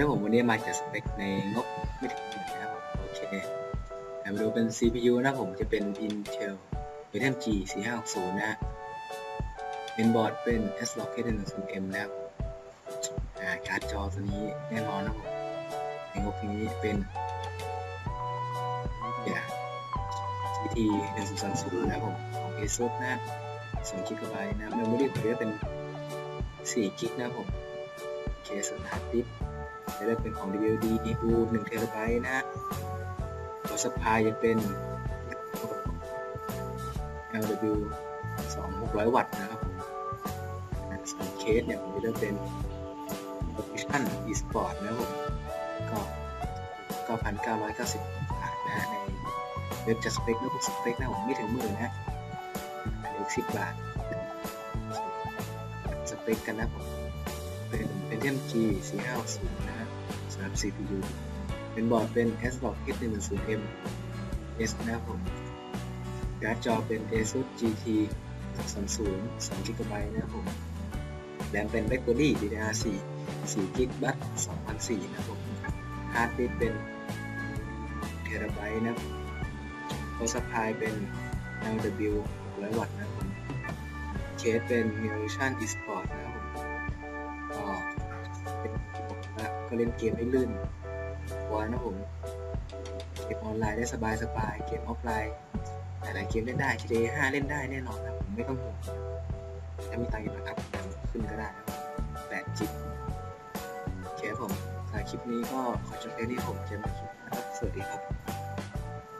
แล้วผมวันนี้มาจากสเปคในงบไม่ถึงหมื่นนะครับผมโอเคมาดูเป็น CPU นะผมจะเป็น Intel Pentium G 4560นะฮะเป็นบอร์ดเป็น S-Log K110M นะครับอ่าการ์ดจอตัวนี้แน่นอนนะผมในงบนี้เป็นอย่าง GT 1030นะผมของ ASUS นะ2 GB นะ Memory ผมจะเป็น4 GB นะครับผมเคสนาดิส จะได้เป็นของ WD EU 1 t b นะตัวสปายจะเป็น LW 2600 วัตต์นะครับผมส่วนเคสเนี่ยผมจะเลือกเป็น Option eSport นะครับผมก็9,990บาทนะในเว็บจัดสเปคแล้วพวกสเปคนะผมไม่ถึงหมื่นนะอันนี้สิบบาทสเปคกันนะผม MG 450นะฮะสำหรับ CPU เป็นบอร์ดเป็น S-Log H110M S นะครับผมการ์ดจอเป็น ASUS GT 230 2 GB นะครับผมแรมเป็น BlackBerry DDR4 4 GB บัต2004 นะครับผมฮาร์ดดิสเป็นเทราไบต์นะครับตัวสปายเป็น LW 600 วัตต์นะครับผมเคสเป็น Neovision Esport นะครับ ก็เล่นเกมให้ลื่นว่านะผม เกมออนไลน์ได้สบายสบายเกมออฟไลน์หลายๆเกมเล่นได้ GTA 5เล่นได้แน่นอนนะผมไม่ต้องห่วงถ้ามีตังค์อยู่นะครับขึ้นก็ได้ครับ8จิบโอเคผมสำหรับคลิปนี้ก็ขอจบแค่นี้ผมเจอกันคลิปหน้าครับสวัสดีครับ